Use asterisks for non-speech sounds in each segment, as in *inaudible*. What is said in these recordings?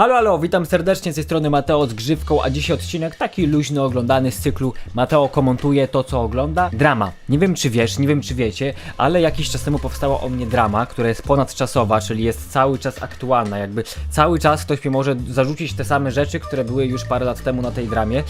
Halo, halo, witam serdecznie z tej strony Mateo z Grzywką, a dzisiaj odcinek taki luźny oglądany z cyklu Mateo komentuje to, co ogląda. Drama. Nie wiem, czy wiesz, nie wiem, czy wiecie, ale jakiś czas temu powstała o mnie drama, która jest ponadczasowa, czyli jest cały czas aktualna. Jakby cały czas ktoś mi może zarzucić te same rzeczy, które były już parę lat temu na tej dramie.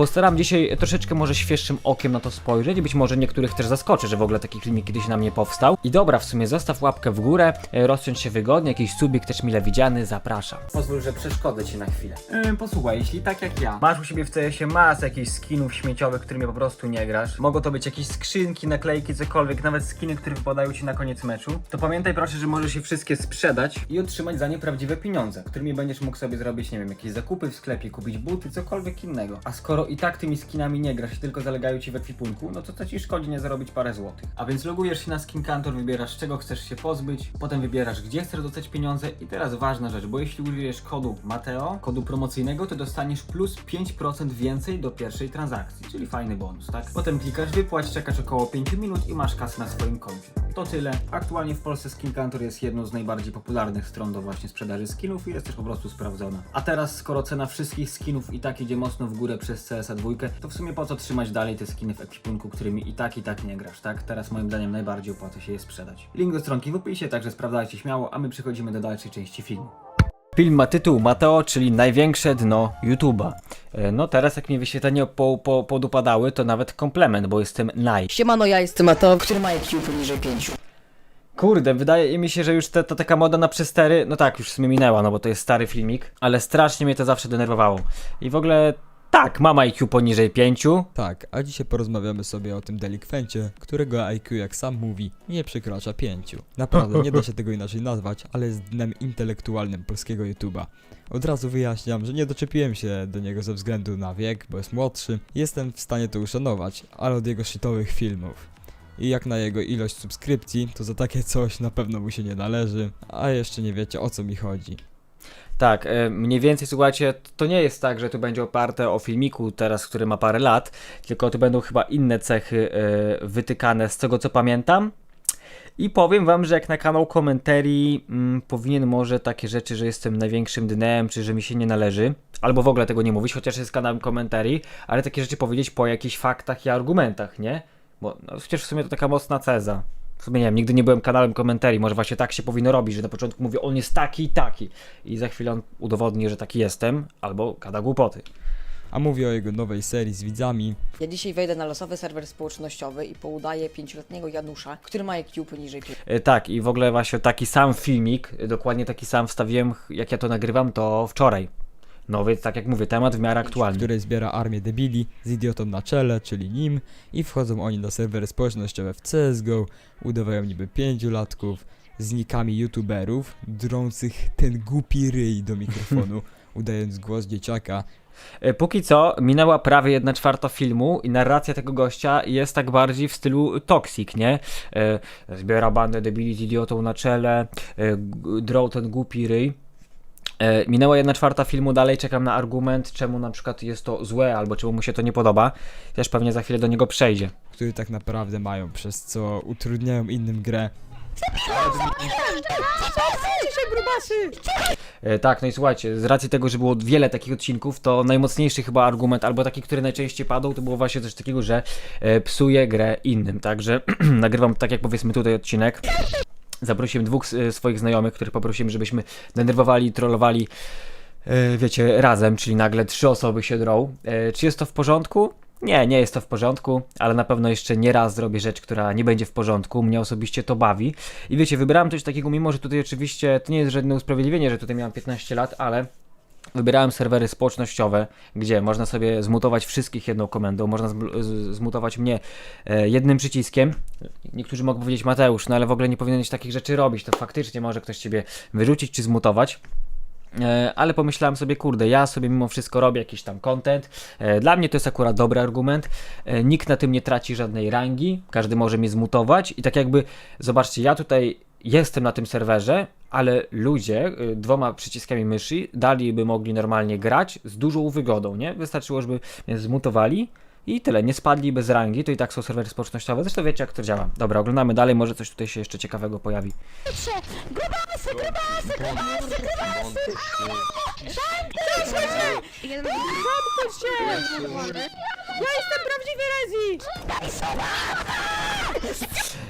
Postaram dzisiaj troszeczkę może świeższym okiem na to spojrzeć być może niektórych też zaskoczy, że w ogóle taki filmik kiedyś na mnie powstał. I dobra, w sumie zostaw łapkę w górę, e, rozciąć się wygodnie, jakiś subik też mile widziany, zapraszam. Pozwól, że przeszkodzę ci na chwilę. Yy, posłuchaj, jeśli tak jak ja, masz u siebie w CS-ie masę jakichś skinów śmieciowych, którymi po prostu nie grasz, mogą to być jakieś skrzynki, naklejki, cokolwiek, nawet skiny, które wypadają ci na koniec meczu, to pamiętaj proszę, że możesz je wszystkie sprzedać i otrzymać za nie prawdziwe pieniądze, którymi będziesz mógł sobie zrobić, nie wiem, jakieś zakupy w sklepie, kupić buty, cokolwiek innego. A skoro i tak tymi skinami nie grasz tylko zalegają ci w ekwipunku, no to co ci szkodzi nie zarobić parę złotych. A więc logujesz się na Skin Kantor, wybierasz czego chcesz się pozbyć, potem wybierasz gdzie chcesz dostać pieniądze i teraz ważna rzecz, bo jeśli użyjesz kodu Mateo, kodu promocyjnego, to dostaniesz plus 5% więcej do pierwszej transakcji, czyli fajny bonus, tak? Potem klikasz wypłać, czekasz około 5 minut i masz kasę na swoim koncie. To tyle. Aktualnie w Polsce Skin Kantor jest jedną z najbardziej popularnych stron do właśnie sprzedaży skinów i jest też po prostu sprawdzona. A teraz, skoro cena wszystkich skinów i tak idzie mocno w górę przez CSA 2, to w sumie po co trzymać dalej te skiny w ekwipunku, którymi i tak i tak nie grasz, tak? Teraz moim zdaniem najbardziej opłaca się je sprzedać. Link do stronki w opisie, także sprawdzajcie śmiało, a my przechodzimy do dalszej części filmu. Film ma tytuł Mateo, czyli największe dno YouTube'a. E, No teraz jak mi wyświetlenia po, po, podupadały, to nawet komplement, bo jestem naj. Siemano, ja jestem Mateo, który ma IQ poniżej 5. Kurde, wydaje mi się, że już ta, ta taka moda na przestery, no tak, już w sumie minęła, no bo to jest stary filmik, ale strasznie mnie to zawsze denerwowało. I w ogóle tak, mam IQ poniżej 5. Tak, a dzisiaj porozmawiamy sobie o tym delikwencie, którego IQ, jak sam mówi, nie przekracza 5. Naprawdę, nie da się tego inaczej nazwać, ale jest dnem intelektualnym polskiego YouTube'a. Od razu wyjaśniam, że nie doczepiłem się do niego ze względu na wiek, bo jest młodszy. Jestem w stanie to uszanować, ale od jego shitowych filmów. I jak na jego ilość subskrypcji, to za takie coś na pewno mu się nie należy, a jeszcze nie wiecie o co mi chodzi. Tak, e, mniej więcej słuchajcie, to nie jest tak, że tu będzie oparte o filmiku teraz, który ma parę lat, tylko tu będą chyba inne cechy e, wytykane z tego co pamiętam. I powiem wam, że jak na kanał komentarii mm, powinien może takie rzeczy, że jestem największym dnem, czy że mi się nie należy, albo w ogóle tego nie mówić, chociaż jest kanałem komentarii, ale takie rzeczy powiedzieć po jakichś faktach i argumentach, nie? Bo no, przecież w sumie to taka mocna ceza. W sumie nie wiem, nigdy nie byłem kanałem komentarii, może właśnie tak się powinno robić, że na początku mówię, on jest taki i taki i za chwilę on udowodni, że taki jestem, albo gada głupoty. A mówię o jego nowej serii z widzami, Ja dzisiaj wejdę na losowy serwer społecznościowy i poudaję pięcioletniego Janusza, który ma IQ poniżej 5. E, Tak, i w ogóle właśnie taki sam filmik, e, dokładnie taki sam wstawiłem, jak ja to nagrywam, to wczoraj. No więc tak jak mówię, temat w miarę w aktualny. której zbiera armię debili z idiotą na czele, czyli nim, i wchodzą oni na serwery społecznościowe w CSGO, udawają niby pięciolatków z nikami youtuberów, drących ten głupi ryj do mikrofonu, *laughs* udając głos dzieciaka. E, Póki co minęła prawie 1 czwarta filmu i narracja tego gościa jest tak bardziej w stylu toxic, nie? E, Zbiera bandę debili z idiotą na czele, e, drą ten głupi ryj. E, Minęła 1 czwarta filmu, dalej czekam na argument, czemu na przykład jest to złe, albo czemu mu się to nie podoba. Też pewnie za chwilę do niego przejdzie. który tak naprawdę mają, przez co utrudniają innym grę. E, Tak, no i słuchajcie, z racji tego, że było wiele takich odcinków, to najmocniejszy chyba argument, albo taki, który najczęściej padał, to było właśnie coś takiego, że e, psuje grę innym. Także *clears throat* nagrywam tak jak powiedzmy tutaj odcinek. Zaprosiłem dwóch e, swoich znajomych, których poprosiłem, żebyśmy denerwowali trollowali, e, wiecie, razem, czyli nagle trzy osoby się drą. E, Czy jest to w porządku? Nie, nie jest to w porządku, ale na pewno jeszcze nie raz zrobię rzecz, która nie będzie w porządku. Mnie osobiście to bawi. I wiecie, wybrałem coś takiego, mimo że tutaj oczywiście to nie jest żadne usprawiedliwienie, że tutaj miałem 15 lat, ale wybierałem serwery społecznościowe, gdzie można sobie zmutować wszystkich jedną komendą, można zmutować mnie e, jednym przyciskiem. Niektórzy mogą powiedzieć, Mateusz, no ale w ogóle nie powinieneś takich rzeczy robić, to faktycznie może ktoś ciebie wyrzucić czy zmutować. E, ale pomyślałem sobie, kurde, ja sobie mimo wszystko robię jakiś tam content. E, Dla mnie to jest akurat dobry argument. Nikt na tym nie traci żadnej rangi, każdy może mnie zmutować i tak jakby, zobaczcie, ja tutaj jestem na tym serwerze, ale ludzie y, dwoma przyciskami myszy daliby mogli normalnie grać z dużą wygodą, nie? Wystarczyło, żeby mnie zmutowali i tyle, nie spadli bez rangi, to i tak są serwery społecznościowe, zresztą wiecie jak to działa. Dobra, oglądamy dalej, może coś tutaj się jeszcze ciekawego pojawi. Grubasy, grubasy, grubasy, grubasy!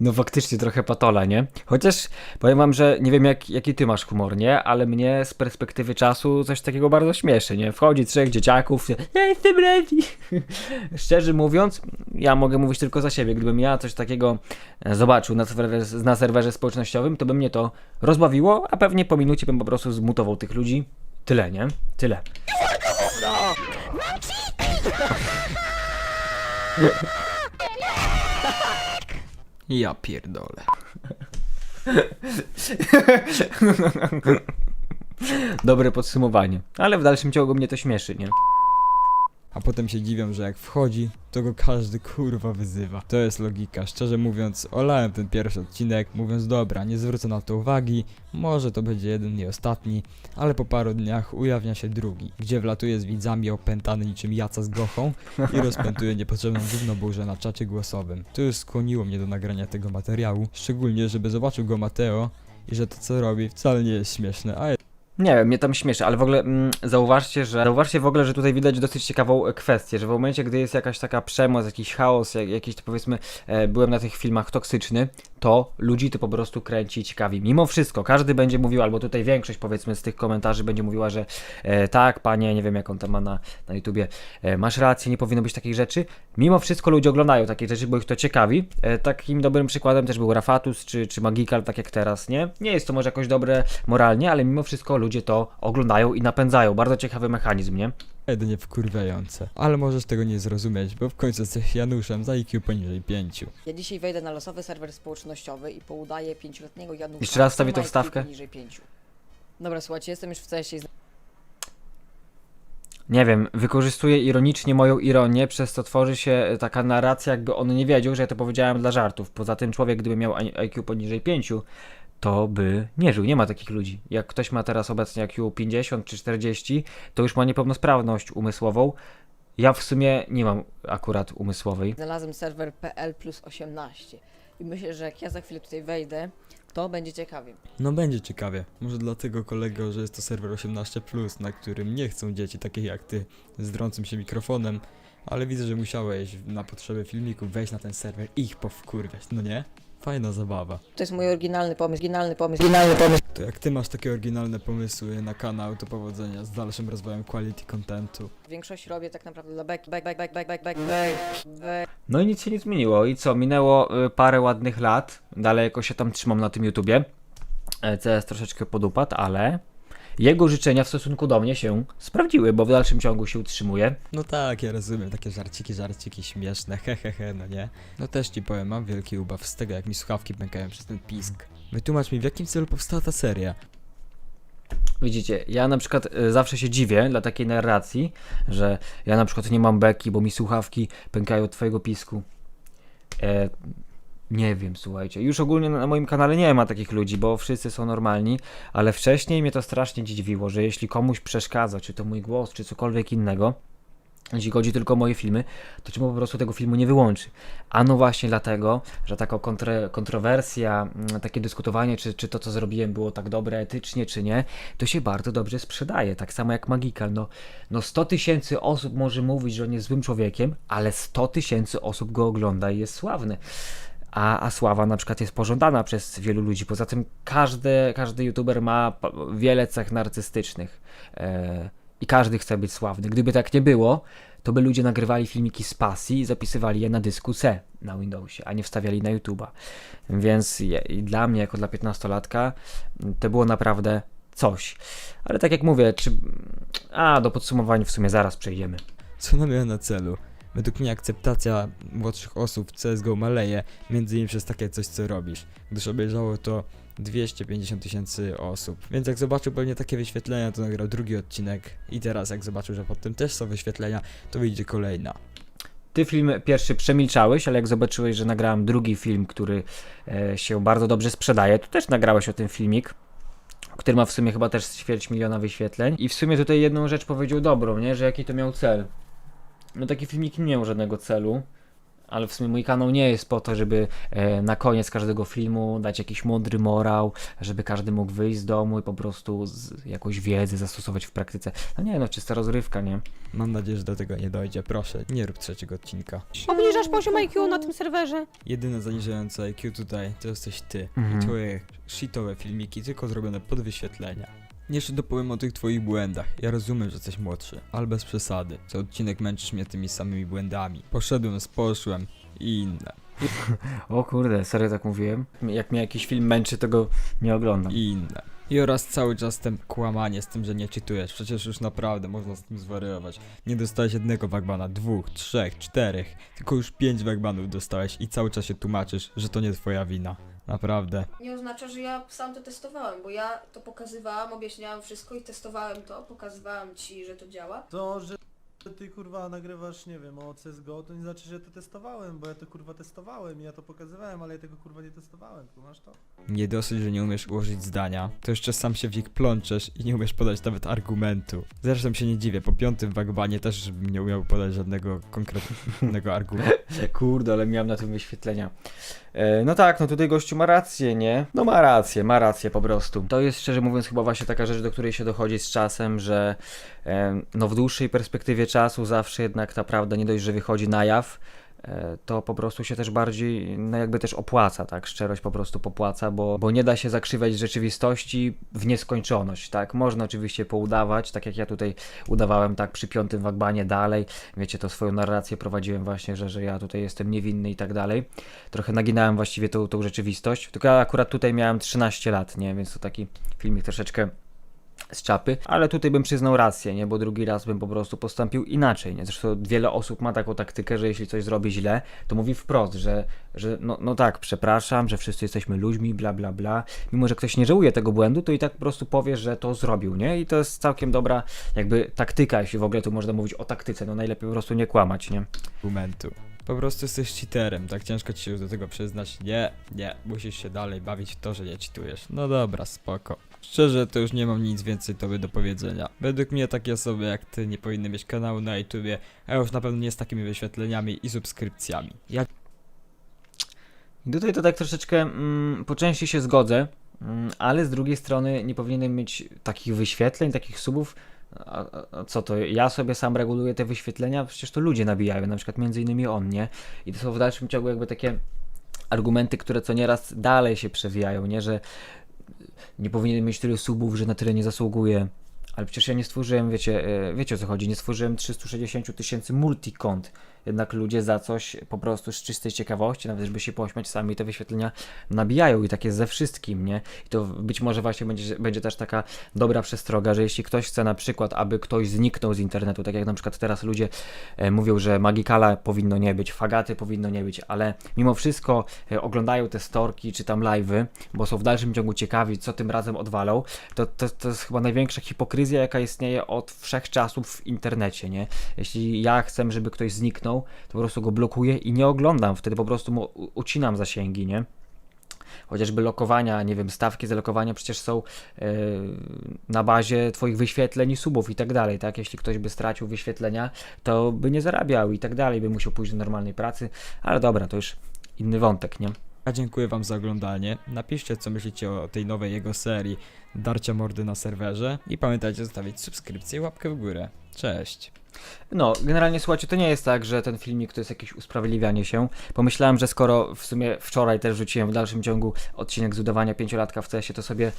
No faktycznie trochę patola, nie? Chociaż powiem wam, że nie wiem jak, jaki ty masz humor, nie? Ale mnie z perspektywy czasu coś takiego bardzo śmieszy, nie? Wchodzi trzech dzieciaków, ja jestem ready. *laughs* Szczerze mówiąc, ja mogę mówić tylko za siebie. Gdybym ja coś takiego e, zobaczył na serwerze, na serwerze społecznościowym, to by mnie to rozbawiło, a pewnie po minucie bym po prostu zmutował tych ludzi. Tyle, nie? Tyle. Ja pierdolę. *laughs* Dobre podsumowanie. Ale w dalszym ciągu mnie to śmieszy, nie? A potem się dziwią, że jak wchodzi, to go każdy kurwa wyzywa. To jest logika. Szczerze mówiąc, olałem ten pierwszy odcinek, mówiąc dobra, nie zwrócę na to uwagi, może to będzie jeden i ostatni, ale po paru dniach ujawnia się drugi, gdzie wlatuje z widzami opętany niczym jaca z gochą i rozpętuje niepotrzebną gównoburzę na czacie głosowym. To już skłoniło mnie do nagrania tego materiału, szczególnie żeby zobaczył go Mateo i że to co robi wcale nie jest śmieszne, a Nie wiem, mnie tam śmieszy, ale w ogóle mm, zauważcie, że zauważcie w ogóle, że tutaj widać dosyć ciekawą e, kwestię, że w momencie, gdy jest jakaś taka przemoc, jakiś chaos, jak, jakiś powiedzmy, e, byłem na tych filmach toksyczny, to ludzi to po prostu kręci i ciekawi. Mimo wszystko, każdy będzie mówił, albo tutaj większość powiedzmy z tych komentarzy będzie mówiła, że e, tak, panie, nie wiem jak on tam ma na, na YouTubie, e, masz rację, nie powinno być takich rzeczy. Mimo wszystko ludzie oglądają takie rzeczy, bo ich to ciekawi. E, takim dobrym przykładem też był Rafatus czy, czy Magikal, tak jak teraz, nie? Nie jest to może jakoś dobre moralnie, ale mimo wszystko ludzie to oglądają i napędzają. Bardzo ciekawy mechanizm, nie? jedynie wkurwiające. Ale możesz tego nie zrozumieć, bo w końcu jesteś Januszem za IQ poniżej 5. Ja dzisiaj wejdę na losowy serwer społecznościowy i poudaję pięcioletniego Janusza. Jeszcze raz wstawię który tą ma IQ wstawkę. Poniżej pięciu. Dobra, słuchajcie, jestem już w i Nie wiem, wykorzystuje ironicznie moją ironię, przez co tworzy się taka narracja, jakby on nie wiedział, że ja to powiedziałem dla żartów. Poza tym człowiek, gdyby miał IQ poniżej 5, to by nie żył. Nie ma takich ludzi. Jak ktoś ma teraz obecnie IQ 50 czy 40, to już ma niepełnosprawność umysłową. Ja w sumie nie mam akurat umysłowej. znalazłem serwer PL plus 18. I myślę, że jak ja za chwilę tutaj wejdę, to będzie ciekawie. No będzie ciekawie. Może dlatego kolego, że jest to serwer 18+, na którym nie chcą dzieci takich jak ty z drącym się mikrofonem, ale widzę, że musiałeś na potrzeby filmiku wejść na ten serwer i ich powkurwiać, no nie? Fajna zabawa. To jest mój oryginalny pomysł, oryginalny pomysł, oryginalny pomysł. To jak ty masz takie oryginalne pomysły na kanał, to powodzenia z dalszym rozwojem quality contentu. W większości robię tak naprawdę dla beki, bek, bek, bek, bek, bek, bek, bek, bek. No i nic się nie zmieniło. I co? Minęło y, parę ładnych lat. Dalej jakoś się tam trzymam na tym YouTubie. E, CS troszeczkę podupadł, ale jego życzenia w stosunku do mnie się sprawdziły, bo w dalszym ciągu się utrzymuje. No tak, ja rozumiem, takie żarciki, żarciki śmieszne, hehehe, no nie? No też ci powiem, mam wielki ubaw z tego, jak mi słuchawki pękają przez ten pisk. Wytłumacz mi, w jakim celu powstała ta seria? Widzicie, ja na przykład y, zawsze się dziwię dla takiej narracji, że ja na przykład nie mam beki, bo mi słuchawki pękają od twojego pisku. E, nie wiem, słuchajcie. Już ogólnie na moim kanale nie ma takich ludzi, bo wszyscy są normalni, ale wcześniej mnie to strasznie dziwiło, że jeśli komuś przeszkadza, czy to mój głos, czy cokolwiek innego, jeśli chodzi tylko o moje filmy, to czemu po prostu tego filmu nie wyłączy? A no właśnie dlatego, że taka kontre, kontrowersja, mm, takie dyskutowanie, czy, czy to, co zrobiłem, było tak dobre etycznie, czy nie, to się bardzo dobrze sprzedaje. Tak samo jak Magical. No, no 100 tysięcy osób może mówić, że on jest złym człowiekiem, ale 100 tysięcy osób go ogląda i jest sławny. A, a sława na przykład jest pożądana przez wielu ludzi. Poza tym każdy, każdy youtuber ma wiele cech narcystycznych. E, I każdy chce być sławny. Gdyby tak nie było, to by ludzie nagrywali filmiki z pasji i zapisywali je na dysku C na Windowsie, a nie wstawiali na YouTube'a. Więc je, dla mnie, jako dla 15-latka, m, to było naprawdę coś. Ale tak jak mówię, czy. A, do podsumowania w sumie zaraz przejdziemy. Co ona miała na celu? Według mnie akceptacja młodszych osób w CSGO maleje, między innymi przez takie coś, co robisz, gdyż obejrzało to 250 tysięcy osób. Więc jak zobaczył pewnie takie wyświetlenia, to nagrał drugi odcinek i teraz jak zobaczył, że pod tym też są wyświetlenia, to wyjdzie kolejna. Ty film pierwszy przemilczałeś, ale jak zobaczyłeś, że nagrałem drugi film, który e, się bardzo dobrze sprzedaje, to też nagrałeś o tym filmik, który ma w sumie chyba też ćwierć miliona wyświetleń. I w sumie tutaj jedną rzecz powiedział dobrą, nie? Że jaki to miał cel. No taki filmik nie miał żadnego celu, ale w sumie mój kanał nie jest po to, żeby e, na koniec każdego filmu dać jakiś mądry morał, żeby każdy mógł wyjść z domu i po prostu z jakąś wiedzę zastosować w praktyce. No nie, no czysta rozrywka, nie? Mam nadzieję, że do tego nie dojdzie. Proszę, nie rób trzeciego odcinka. Obniżasz poziom IQ na tym serwerze. Jedyne zaniżające IQ tutaj to jesteś ty Mhm. i twoje shitowe filmiki, tylko zrobione pod wyświetlenia. Jeszcze dopowiem o tych twoich błędach. Ja rozumiem, że jesteś młodszy, ale bez przesady. Co odcinek męczysz mnie tymi samymi błędami. Poszedłem, sposzłem i inne. *laughs* O kurde, serio tak mówiłem? Jak mnie jakiś film męczy, to go nie oglądam. I inne. I oraz cały czas ten kłamanie z tym, że nie czytujesz. Przecież już naprawdę można z tym zwariować. Nie dostałeś jednego wagbana, dwóch, trzech, czterech. Tylko już pięć wagbanów dostałeś i cały czas się tłumaczysz, że to nie twoja wina. Naprawdę. nie oznacza, że ja sam to testowałem, bo ja to pokazywałam, objaśniałam wszystko i testowałem to, pokazywałam ci, że to działa. To, że ty kurwa nagrywasz, nie wiem, o CSGO, to nie znaczy, że to testowałem, bo ja to kurwa testowałem i ja to pokazywałem, ale ja tego kurwa nie testowałem, masz to? Nie dosyć, że nie umiesz ułożyć zdania, to jeszcze sam się w nich plączesz i nie umiesz podać nawet argumentu. Zresztą się nie dziwię, po piątym wagbanie też bym nie umiał podać żadnego konkretnego *laughs* argumentu. Kurde, ale miałem na tym wyświetlenia. E, no tak, no tutaj gościu ma rację, nie? No ma rację, ma rację po prostu. To jest szczerze mówiąc chyba właśnie taka rzecz, do której się dochodzi z czasem, że no w dłuższej perspektywie czasu zawsze jednak ta prawda nie dość, że wychodzi na jaw, to po prostu się też bardziej, no jakby też opłaca, tak? Szczerość po prostu popłaca, bo, bo nie da się zakrzywiać rzeczywistości w nieskończoność, tak? Można oczywiście poudawać, tak jak ja tutaj udawałem tak przy piątym wagbanie dalej, wiecie, to swoją narrację prowadziłem właśnie, że, że ja tutaj jestem niewinny i tak dalej. Trochę naginałem właściwie tą, tą rzeczywistość, tylko ja akurat tutaj miałem 13 lat, nie? Więc to taki filmik troszeczkę z czapy, ale tutaj bym przyznał rację, nie? Bo drugi raz bym po prostu postąpił inaczej, nie? Zresztą wiele osób ma taką taktykę, że jeśli coś zrobi źle, to mówi wprost, że, że no, no tak, przepraszam, że wszyscy jesteśmy ludźmi, bla bla bla. Mimo, że ktoś nie żałuje tego błędu, to i tak po prostu powie, że to zrobił, nie? I to jest całkiem dobra jakby taktyka, jeśli w ogóle tu można mówić o taktyce, no najlepiej po prostu nie kłamać, nie? argumentu. Po prostu jesteś cheaterem, tak ciężko ci się już do tego przyznać. Nie, nie, musisz się dalej bawić w to, że nie cheatujesz. No dobra, spoko. Szczerze, to już nie mam nic więcej tobie do powiedzenia. Według mnie takie osoby jak ty nie powinny mieć kanału na YouTubie, a już na pewno nie z takimi wyświetleniami i subskrypcjami. Ja I tutaj to tak troszeczkę mm, po części się zgodzę, mm, ale z drugiej strony nie powinienem mieć takich wyświetleń, takich subów. A, a, co to? Ja sobie sam reguluję te wyświetlenia, przecież to ludzie nabijają, na przykład między innymi on, nie? I to są w dalszym ciągu jakby takie argumenty, które co nieraz dalej się przewijają, nie? Że nie powinienem mieć tyle subów, że na tyle nie zasługuję. Ale przecież ja nie stworzyłem, wiecie, e, wiecie o co chodzi, nie stworzyłem 360 tysięcy multikont. Jednak ludzie za coś po prostu z czystej ciekawości, nawet żeby się pośmiać sami te wyświetlenia nabijają i tak jest ze wszystkim, nie? I to być może właśnie będzie, będzie też taka dobra przestroga, że jeśli ktoś chce na przykład, aby ktoś zniknął z internetu, tak jak na przykład teraz ludzie e, mówią, że Magikala powinno nie być, Fagaty powinno nie być, ale mimo wszystko e, oglądają te storki czy tam live'y, bo są w dalszym ciągu ciekawi, co tym razem odwalą, to, to, to jest chyba największa hipokryzja, jaka istnieje od wszechczasów w internecie, nie? Jeśli ja chcę, żeby ktoś zniknął, to po prostu go blokuję i nie oglądam, wtedy po prostu mu ucinam zasięgi, nie? Chociażby lokowania, nie wiem, stawki za lokowania przecież są e, na bazie Twoich wyświetleń i subów i tak dalej, tak? Jeśli ktoś by stracił wyświetlenia, to by nie zarabiał i tak dalej, by musiał pójść do normalnej pracy, ale dobra, to już inny wątek, nie? Ja dziękuję wam za oglądanie. Napiszcie co myślicie o tej nowej jego serii Darcia Mordy na serwerze i pamiętajcie zostawić subskrypcję i łapkę w górę. Cześć! No, generalnie słuchajcie, to nie jest tak, że ten filmik to jest jakieś usprawiedliwianie się. Pomyślałem, że skoro w sumie wczoraj też rzuciłem w dalszym ciągu odcinek z udawania pięciolatka w CS-ie, to sobie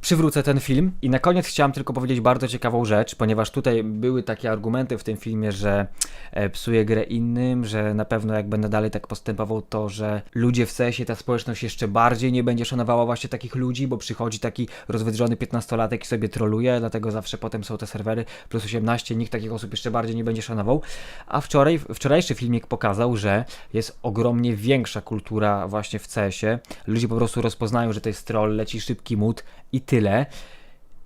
przywrócę ten film. I na koniec chciałem tylko powiedzieć bardzo ciekawą rzecz, ponieważ tutaj były takie argumenty w tym filmie, że e, psuję grę innym, że na pewno jak będę dalej tak postępował, to że ludzie w CS-ie, ta społeczność jeszcze bardziej nie będzie szanowała właśnie takich ludzi, bo przychodzi taki rozwydrzony 15-latek i sobie troluje, dlatego zawsze potem są te serwery plus 18, nikt takich osób jeszcze bardziej nie będzie szanował. A wczoraj, wczorajszy filmik pokazał, że jest ogromnie większa kultura właśnie w CS-ie. Ludzie po prostu rozpoznają, że to jest troll, leci szybki mód i tyle.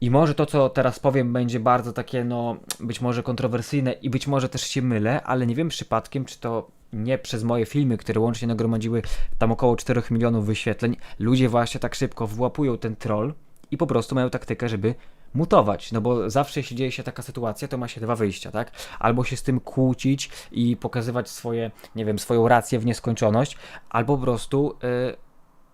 I może to, co teraz powiem, będzie bardzo takie, no, być może kontrowersyjne i być może też się mylę, ale nie wiem przypadkiem, czy to nie przez moje filmy, które łącznie nagromadziły tam około 4 milionów wyświetleń, ludzie właśnie tak szybko włapują ten troll i po prostu mają taktykę, żeby mutować, no bo zawsze jeśli dzieje się taka sytuacja, to ma się dwa wyjścia, tak? Albo się z tym kłócić i pokazywać swoje, nie wiem, swoją rację w nieskończoność, albo po prostu y,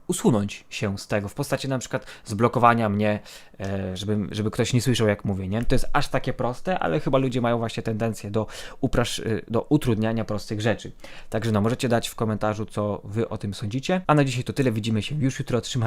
usunąć się z tego w postaci na przykład zblokowania mnie, e, żeby, żeby ktoś nie słyszał jak mówię, nie? To jest aż takie proste, ale chyba ludzie mają właśnie tendencję do, uprasz, y, do utrudniania prostych rzeczy. Także no, możecie dać w komentarzu, co wy o tym sądzicie. A na dzisiaj to tyle, widzimy się już jutro, trzymajcie